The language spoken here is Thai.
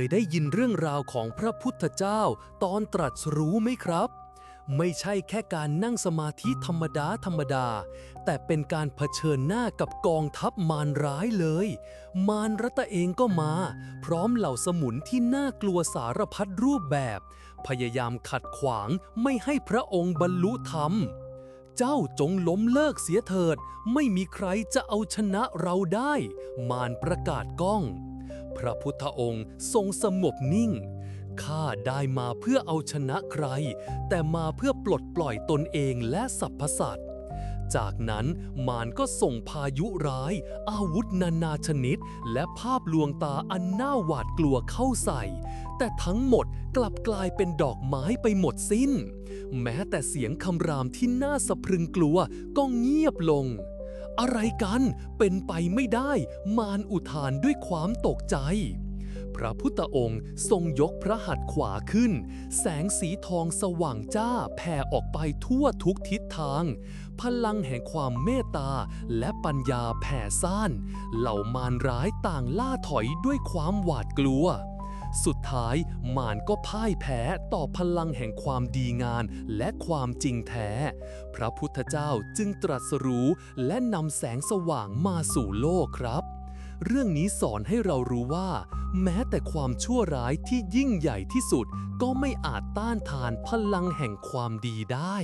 ยได้ยินเรื่องราวของพระพุทธเจ้าตอนตรัสรู้ไหมครับ ไม่ใช่แค่การนั่งสมาธิธรรมดาธรรมดา แต่เป็นการเผชิญหน้ากับกองทัพมารร้ายเลย มารรัตะเองก็มา พร้อมเหล่าสมุนที่น่ากลัวสารพัดรูปแบบ พยายามขัดขวางไม่ให้พระองค์บรรลุธรรมเจ้าจงล้มเลิกเสียเถิด ไม่มีใครจะเอาชนะเราได้ มารประกาศก้อง พระพุทธองค์ทรงสงบนิ่ง ข้าได้มาเพื่อเอาชนะใคร แต่มาเพื่อปลดปล่อยตนเองและสรรพสัตว์จากนั้นมารก็ส่งพายุร้าย อาวุธนานาชนิด และภาพลวงตาอันน่าหวาดกลัวเข้าใส่ แต่ทั้งหมดกลับกลายเป็นดอกไม้ไปหมดสิ้น แม้แต่เสียงคำรามที่น่าสะพรึงกลัวก็เงียบลง อะไรกัน เป็นไปไม่ได้ มารอุทานด้วยความตกใจ พระพุทธองค์ทรงยกพระหัตถ์ขวาขึ้น แสงสีทองสว่างจ้าแผ่ออกไปทั่วทุกทิศทาง พลังแห่งความเมตตาและปัญญาแผ่ซ่าน เหล่ามารร้ายต่างล่าถอยด้วยความหวาดกลัว สุดท้ายมารก็พ่ายแพ้ต่อพลังแห่งความดีงานและความจริงแท้ พระพุทธเจ้าจึงตรัสรู้และนำแสงสว่างมาสู่โลกครับ เรื่องนี้สอนให้เรารู้ว่า แม้แต่ความชั่วร้ายที่ยิ่งใหญ่ที่สุด ก็ไม่อาจต้านทานพลังแห่งความดีได้